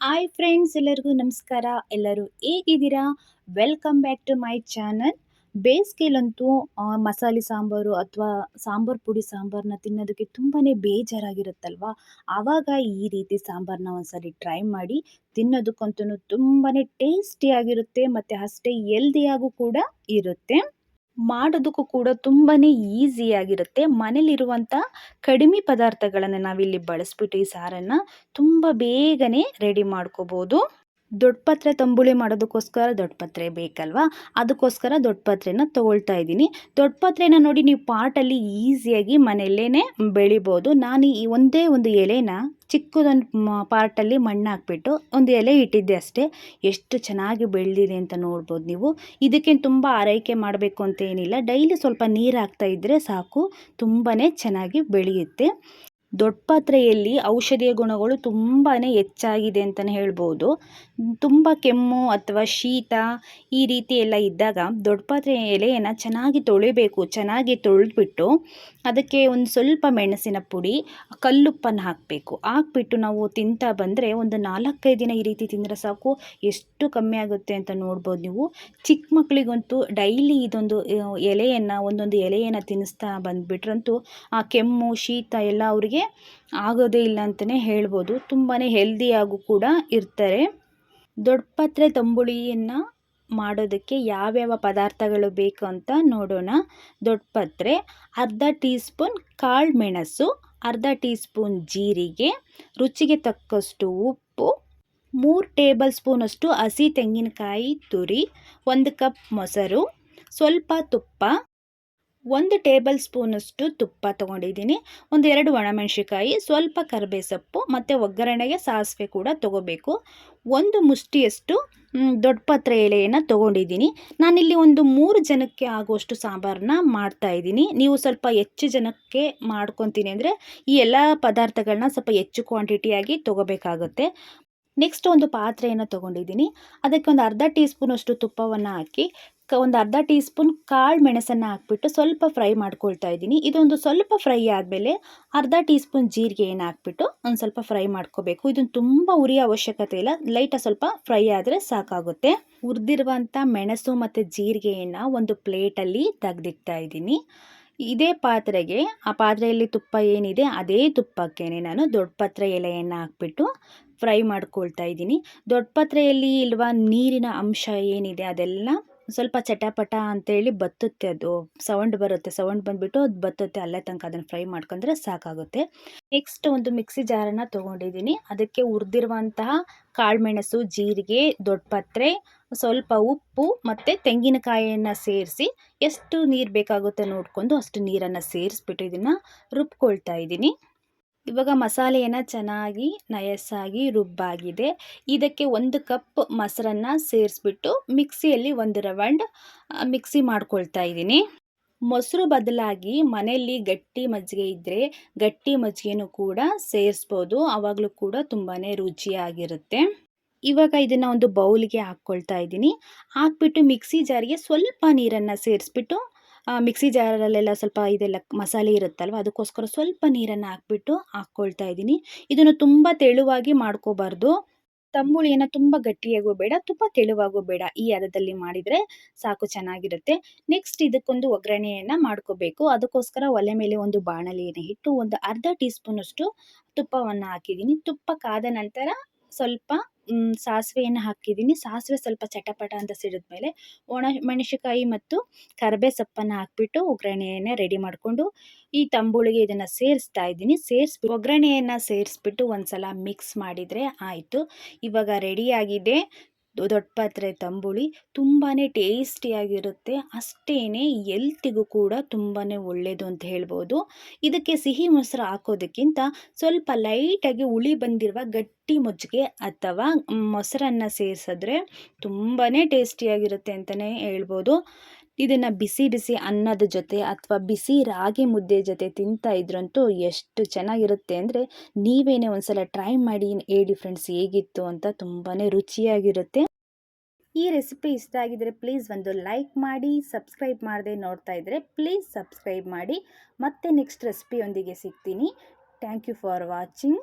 Hi friends ಎಲ್ಲರಿಗೂ ನಮಸ್ಕಾರ. ಎಲ್ಲರೂ ಹೇಗಿದ್ದೀರಾ? Welcome back to my channel ಬೇಸಿಗೆಲಂತೂ ಮಸಾಲೆ ಸಾಂಬಾರು ಅಥವಾ ಸಾಂಬಾರು ಪುಡಿ ಸಾಂಬಾರನ್ನ ತಿನ್ನೋದಕ್ಕೆ ತುಂಬಾ ಬೇಜಾರಾಗಿರುತ್ತಲ್ವ? ಆವಾಗ ಈ ರೀತಿ ಸಾಂಬಾರನ್ನ ಒಂದ್ಸರಿ ಟ್ರೈ ಮಾಡಿ ತಿನ್ನೋದಕ್ಕಂತೂ ತುಂಬಾ ಟೇಸ್ಟಿಯಾಗಿರುತ್ತೆ ಮತ್ತು ಅಷ್ಟೇ ಎಲ್ದಿಯಾಗೂ ಕೂಡ ಇರುತ್ತೆ. ಮಾಡೋದಕ್ಕೂ ಕೂಡ ತುಂಬಾ ಈಸಿಯಾಗಿರುತ್ತೆ ಮನೇಲಿರುವಂಥ ಕಡಿಮೆ ಪದಾರ್ಥಗಳನ್ನು ನಾವಿಲ್ಲಿ ಬಳಸಿಬಿಟ್ಟು ಈ ಸಾರನ್ನು ತುಂಬ ಬೇಗನೆ ರೆಡಿ ಮಾಡ್ಕೋಬೋದು. ದೊಡ್ಡ ಪತ್ರೆ ತಂಬುಳಿ ಮಾಡೋದಕ್ಕೋಸ್ಕರ ದೊಡ್ಡ ಪಾತ್ರೆ ಬೇಕಲ್ವಾ? ಅದಕ್ಕೋಸ್ಕರ ದೊಡ್ಡ ಪತ್ರೆನ ತೊಗೊಳ್ತಾ ಇದ್ದೀನಿ. ದೊಡ್ಡ ಪತ್ರೆನ ನೋಡಿ ನೀವು ಪಾಟಲ್ಲಿ ಈಸಿಯಾಗಿ ಮನೆಯಲ್ಲೇ ಬೆಳಿಬೋದು. ನಾನು ಈ ಒಂದೇ ಒಂದು ಎಲೆನ ಚಿಕ್ಕದೊಂದು ಪಾರ್ಟಲ್ಲಿ ಮಣ್ಣು ಹಾಕ್ಬಿಟ್ಟು ಒಂದು ಎಲೆ ಇಟ್ಟಿದ್ದೆ ಅಷ್ಟೇ. ಎಷ್ಟು ಚೆನ್ನಾಗಿ ಬೆಳೆದಿದೆ ಅಂತ ನೋಡ್ಬೋದು ನೀವು. ಇದಕ್ಕೆ ತುಂಬ ಆರೈಕೆ ಮಾಡಬೇಕು ಅಂತ ಏನಿಲ್ಲ. ಡೈಲಿ ಸ್ವಲ್ಪ ನೀರು ಹಾಕ್ತಾ ಇದ್ದರೆ ಸಾಕು. ತುಂಬಾ ಚೆನ್ನಾಗಿ ಬೆಳೆಯುತ್ತೆ. ದೊಡ್ಡ ಔಷಧೀಯ ಗುಣಗಳು ತುಂಬಾ ಹೆಚ್ಚಾಗಿದೆ ಅಂತಲೇ ಹೇಳ್ಬೋದು. ತುಂಬ ಕೆಮ್ಮು ಅಥವಾ ಶೀತ ಈ ರೀತಿ ಎಲ್ಲ ಇದ್ದಾಗ ದೊಡ್ಡ ಪಾತ್ರೆ ಎಲೆಯನ್ನು ಚೆನ್ನಾಗಿ ತೊಳಿಬೇಕು, ಚೆನ್ನಾಗಿ ತೊಳೆದ್ಬಿಟ್ಟು ಅದಕ್ಕೆ ಒಂದು ಸ್ವಲ್ಪ ಮೆಣಸಿನ ಪುಡಿ, ಕಲ್ಲುಪ್ಪನ್ನು ಹಾಕಬೇಕು. ಹಾಕ್ಬಿಟ್ಟು ನಾವು ತಿಂತಾ ಬಂದರೆ ಒಂದು ನಾಲ್ಕೈದು ದಿನ ಈ ರೀತಿ ತಿಂದರೆ ಸಾಕು. ಎಷ್ಟು ಕಮ್ಮಿ ಆಗುತ್ತೆ ಅಂತ ನೋಡ್ಬೋದು ನೀವು. ಚಿಕ್ಕ ಮಕ್ಕಳಿಗಂತೂ ಡೈಲಿ ಇದೊಂದು ಎಲೆಯನ್ನು, ಒಂದೊಂದು ಎಲೆಯನ್ನು ತಿನ್ನಿಸ್ತಾ ಬಂದುಬಿಟ್ರಂತೂ ಆ ಕೆಮ್ಮು, ಶೀತ ಎಲ್ಲ ಅವರಿಗೆ ಆಗೋದೇ ಇಲ್ಲ ಅಂತಲೇ ಹೇಳ್ಬೋದು. ತುಂಬಾ ಹೆಲ್ದಿಯಾಗೂ ಕೂಡ ಇರ್ತಾರೆ. ದೊಡ್ಡಪತ್ರೆ ತಂಬುಳಿಯನ್ನು ಮಾಡೋದಕ್ಕೆ ಯಾವ್ಯಾವ ಪದಾರ್ಥಗಳು ಬೇಕು ಅಂತ ನೋಡೋಣ. ದೊಡ್ಡಪತ್ರೆ ಅರ್ಧ ಟೀ ಸ್ಪೂನ್ ಕಾಳು ಮೆಣಸು, ಅರ್ಧ ಟೀ ಸ್ಪೂನ್ ಜೀರಿಗೆ, ರುಚಿಗೆ ತಕ್ಕಷ್ಟು ಉಪ್ಪು, ಮೂರು ಟೇಬಲ್ ಸ್ಪೂನಷ್ಟು ಹಸಿ ತೆಂಗಿನಕಾಯಿ ತುರಿ, ಒಂದು ಕಪ್ ಮೊಸರು, ಸ್ವಲ್ಪ ತುಪ್ಪ ಒಂದು ಟೇಬಲ್ ಸ್ಪೂನಷ್ಟು ತುಪ್ಪ ತೊಗೊಂಡಿದ್ದೀನಿ. ಒಂದು ಎರಡು ಒಣಮೆಣಸಿಕಾಯಿ ಸ್ವಲ್ಪ ಕರಿಬೇ ಸೊಪ್ಪು ಮತ್ತು ಒಗ್ಗರಣೆಗೆ ಸಾಸಿವೆ ಕೂಡ ತೊಗೋಬೇಕು. ಒಂದು ಮುಷ್ಟಿಯಷ್ಟು ದೊಡ್ಡ ಪತ್ರೆ ಎಲೆಯನ್ನು ತೊಗೊಂಡಿದ್ದೀನಿ. ನಾನಿಲ್ಲಿ ಒಂದು ಮೂರು ಜನಕ್ಕೆ ಆಗುವಷ್ಟು ಸಾಂಬಾರನ್ನ ಮಾಡ್ತಾಯಿದ್ದೀನಿ ನೀವು ಸ್ವಲ್ಪ ಹೆಚ್ಚು ಜನಕ್ಕೆ ಮಾಡ್ಕೊತೀನಿ ಅಂದರೆ ಈ ಎಲ್ಲ ಪದಾರ್ಥಗಳನ್ನ ಸ್ವಲ್ಪ ಹೆಚ್ಚು ಕ್ವಾಂಟಿಟಿಯಾಗಿ ತೊಗೋಬೇಕಾಗುತ್ತೆ. ನೆಕ್ಸ್ಟ್ ಒಂದು ಪಾತ್ರೆಯನ್ನು ತೊಗೊಂಡಿದ್ದೀನಿ. ಅದಕ್ಕೆ ಒಂದು ಅರ್ಧ ಟೀ ಸ್ಪೂನಷ್ಟು ತುಪ್ಪವನ್ನು ಹಾಕಿ ಒಂದು ಅರ್ಧ ಟೀ ಸ್ಪೂನ್ ಕಾಳು ಮೆಣಸನ್ನು ಹಾಕ್ಬಿಟ್ಟು ಸ್ವಲ್ಪ ಫ್ರೈ ಮಾಡ್ಕೊಳ್ತಾ ಇದ್ದೀನಿ. ಇದೊಂದು ಸ್ವಲ್ಪ ಫ್ರೈ ಆದಮೇಲೆ ಅರ್ಧ ಟೀ ಸ್ಪೂನ್ ಜೀರಿಗೆಯನ್ನು ಹಾಕ್ಬಿಟ್ಟು ಒಂದು ಸ್ವಲ್ಪ ಫ್ರೈ ಮಾಡ್ಕೋಬೇಕು. ಇದನ್ನು ತುಂಬ ಉರಿ ಅವಶ್ಯಕತೆ ಇಲ್ಲ. ಲೈಟಾಗಿ ಸ್ವಲ್ಪ ಫ್ರೈ ಆದರೆ ಸಾಕಾಗುತ್ತೆ. ಹುರಿದಿರುವಂಥ ಮೆಣಸು ಮತ್ತು ಜೀರಿಗೆಯನ್ನು ಒಂದು ಪ್ಲೇಟಲ್ಲಿ ತೆಗೆದಿಡ್ತಾ ಇದ್ದೀನಿ. ಇದೇ ಪಾತ್ರೆಗೆ ಆ ಪಾತ್ರೆಯಲ್ಲಿ ತುಪ್ಪ ಏನಿದೆ ಅದೇ ತುಪ್ಪಕ್ಕೆ ನಾನು ದೊಡ್ಡ ಪಾತ್ರೆ ಎಲೆಯನ್ನು ಹಾಕ್ಬಿಟ್ಟು ಫ್ರೈ ಮಾಡ್ಕೊಳ್ತಾ ಇದ್ದೀನಿ. ದೊಡ್ಡ ಪಾತ್ರೆಯಲ್ಲಿ ಇಲ್ವ ನೀರಿನ ಅಂಶ ಏನಿದೆ ಅದೆಲ್ಲ ಸ್ವಲ್ಪ ಚಟಪಟ ಅಂತೇಳಿ ಬತ್ತುತ್ತೆ ಅದು. ಸೌಂಡ್ ಬರುತ್ತೆ. ಸೌಂಡ್ ಬಂದುಬಿಟ್ಟು ಅದು ಬತ್ತುತ್ತೆ. ಅಲ್ಲೇ ತನಕ ಅದನ್ನು ಫ್ರೈ ಮಾಡ್ಕೊಂಡ್ರೆ ಸಾಕಾಗುತ್ತೆ. ನೆಕ್ಸ್ಟ್ ಒಂದು ಮಿಕ್ಸಿ ಜಾರನ್ನು ತೊಗೊಂಡಿದ್ದೀನಿ. ಅದಕ್ಕೆ ಹುರಿದಿರುವಂತಹ ಕಾಳುಮೆಣಸು, ಜೀರಿಗೆ ದೊಡ್ಡ ಪತ್ರೆ ಸ್ವಲ್ಪ ಉಪ್ಪು ಮತ್ತು ತೆಂಗಿನಕಾಯಿಯನ್ನು ಸೇರಿಸಿ ಎಷ್ಟು ನೀರು ಬೇಕಾಗುತ್ತೆ ನೋಡಿಕೊಂಡು ಅಷ್ಟು ನೀರನ್ನು ಸೇರಿಸ್ಬಿಟ್ಟು ಇದನ್ನು ರುಬ್ಕೊಳ್ತಾ ಇದ್ದೀನಿ. ಇವಾಗ ಮಸಾಲೆಯನ್ನು ಚೆನ್ನಾಗಿ ನಯಸ್ಸಾಗಿ ರುಬ್ಬಾಗಿದೆ. ಇದಕ್ಕೆ ಒಂದು ಕಪ್ ಮೊಸರನ್ನು ಸೇರಿಸ್ಬಿಟ್ಟು ಮಿಕ್ಸಿಯಲ್ಲಿ ಒಂದು ರವಂಡ್ ಮಿಕ್ಸಿ ಮಾಡ್ಕೊಳ್ತಾ ಇದ್ದೀನಿ. ಮೊಸರು ಬದಲಾಗಿ ಮನೆಯಲ್ಲಿ ಗಟ್ಟಿ ಮಜ್ಜಿಗೆ ಇದ್ದರೆ ಗಟ್ಟಿ ಮಜ್ಜಿಗೆನು ಕೂಡ ಸೇರಿಸ್ಬೋದು. ಆವಾಗಲೂ ಕೂಡ ತುಂಬಾ ರುಚಿಯಾಗಿರುತ್ತೆ. ಇವಾಗ ಇದನ್ನು ಒಂದು ಬೌಲ್ಗೆ ಹಾಕ್ಕೊಳ್ತಾ ಇದ್ದೀನಿ. ಹಾಕ್ಬಿಟ್ಟು ಮಿಕ್ಸಿ ಜಾರಿಗೆ ಸ್ವಲ್ಪ ನೀರನ್ನು ಸೇರಿಸ್ಬಿಟ್ಟು ಮಿಕ್ಸಿ ಜಾರಲ್ಲೆಲ್ಲ ಸ್ವಲ್ಪ ಇದೆಲ್ಲ ಮಸಾಲೆ ಇರುತ್ತಲ್ವ, ಅದಕ್ಕೋಸ್ಕರ ಸ್ವಲ್ಪ ನೀರನ್ನು ಹಾಕ್ಬಿಟ್ಟು ಹಾಕ್ಕೊಳ್ತಾ ಇದ್ದೀನಿ. ಇದನ್ನು ತುಂಬ ತೆಳುವಾಗಿ ಮಾಡ್ಕೋಬಾರ್ದು. ತಂಬುಳಿಯನ್ನು ತುಂಬ ಗಟ್ಟಿಯಾಗೂ ಬೇಡ, ತುಂಬ ತೆಳುವಾಗೂ ಬೇಡ. ಈ ಹದದಲ್ಲಿ ಮಾಡಿದರೆ ಸಾಕು, ಚೆನ್ನಾಗಿರುತ್ತೆ. ನೆಕ್ಸ್ಟ್ ಇದಕ್ಕೊಂದು ಒಗ್ಗರಣೆಯನ್ನು ಮಾಡ್ಕೋಬೇಕು. ಅದಕ್ಕೋಸ್ಕರ ಒಲೆ ಮೇಲೆ ಒಂದು ಬಾಣಲಿಯನ್ನು ಇಟ್ಟು ಒಂದು ಅರ್ಧ ಟೀ ಸ್ಪೂನಷ್ಟು ತುಪ್ಪವನ್ನು ಹಾಕಿದ್ದೀನಿ. ತುಪ್ಪ ಕಾದ ನಂತರ ಸ್ವಲ್ಪ ಸಾಸಿವೆಯನ್ನು ಹಾಕಿದ್ದೀನಿ. ಸಾಸಿವೆ ಸ್ವಲ್ಪ ಚಟಪಟ ಅಂತ ಸಿಡಿದ್ಮೇಲೆ ಒಣ ಮೆಣಸಿಕಾಯಿ ಮತ್ತು ಕರ್ಬೇ ಸೊಪ್ಪನ್ನು ಹಾಕ್ಬಿಟ್ಟು ಒಗ್ಗರಣೆಯನ್ನು ರೆಡಿ ಮಾಡಿಕೊಂಡು ಈ ತಂಬುಳಿಗೆ ಇದನ್ನು ಸೇರಿಸ್ತಾ ಇದ್ದೀನಿ. ಸೇರಿಸ್ಬಿಟ್ಟು ಒಗ್ಗರಣೆಯನ್ನು ಸೇರಿಸ್ಬಿಟ್ಟು ಒಂದ್ಸಲ ಮಿಕ್ಸ್ ಮಾಡಿದರೆ ಆಯಿತು. ಇವಾಗ ರೆಡಿಯಾಗಿದೆ ದೊಡ್ಡ ಪಾತ್ರೆ ತಂಬುಳಿ ತುಂಬಾ ಟೇಸ್ಟಿಯಾಗಿರುತ್ತೆ ಅಷ್ಟೇ ಎಲ್ತಿಗೂ ಕೂಡ ತುಂಬಾ ಒಳ್ಳೆಯದು ಅಂತ ಹೇಳ್ಬೋದು. ಇದಕ್ಕೆ ಸಿಹಿ ಮೊಸರು ಹಾಕೋದಕ್ಕಿಂತ ಸ್ವಲ್ಪ ಲೈಟಾಗಿ ಹುಳಿ ಬಂದಿರುವ ಗಟ್ಟಿ ಮಜ್ಜಿಗೆ ಅಥವಾ ಮೊಸರನ್ನು ಸೇರಿಸಿದ್ರೆ ತುಂಬಾ ಟೇಸ್ಟಿಯಾಗಿರುತ್ತೆ ಅಂತಲೇ ಹೇಳ್ಬೋದು. ಇದನ್ನು ಬಿಸಿ ಬಿಸಿ ಅನ್ನದ ಜೊತೆ ಅಥವಾ ಬಿಸಿ ರಾಗಿ ಮುದ್ದೆ ಜೊತೆ ತಿಂತಾ ಇದ್ರಂತೂ ಎಷ್ಟು ಚೆನ್ನಾಗಿರುತ್ತೆ ಅಂದರೆ ನೀವೇನೇ ಒಂದ್ಸಲ ಟ್ರೈ ಮಾಡಿ ಹೇಳಿ ಫ್ರೆಂಡ್ಸ್ ಹೇಗಿತ್ತು ಅಂತ ತುಂಬಾ ರುಚಿಯಾಗಿರುತ್ತೆ. ಈ ರೆಸಿಪಿ ಇಷ್ಟ ಆಗಿದ್ರೆ ಪ್ಲೀಸ್ ಒಂದು ಲೈಕ್ ಮಾಡಿ ಸಬ್ಸ್ಕ್ರೈಬ್ ಮಾಡದೆ ನೋಡ್ತಾ ಇದ್ದರೆ ಪ್ಲೀಸ್ ಸಬ್ಸ್ಕ್ರೈಬ್ ಮಾಡಿ. ಮತ್ತೆ ನೆಕ್ಸ್ಟ್ ರೆಸಿಪಿಯೊಂದಿಗೆ ಸಿಗ್ತೀನಿ. Thank you for watching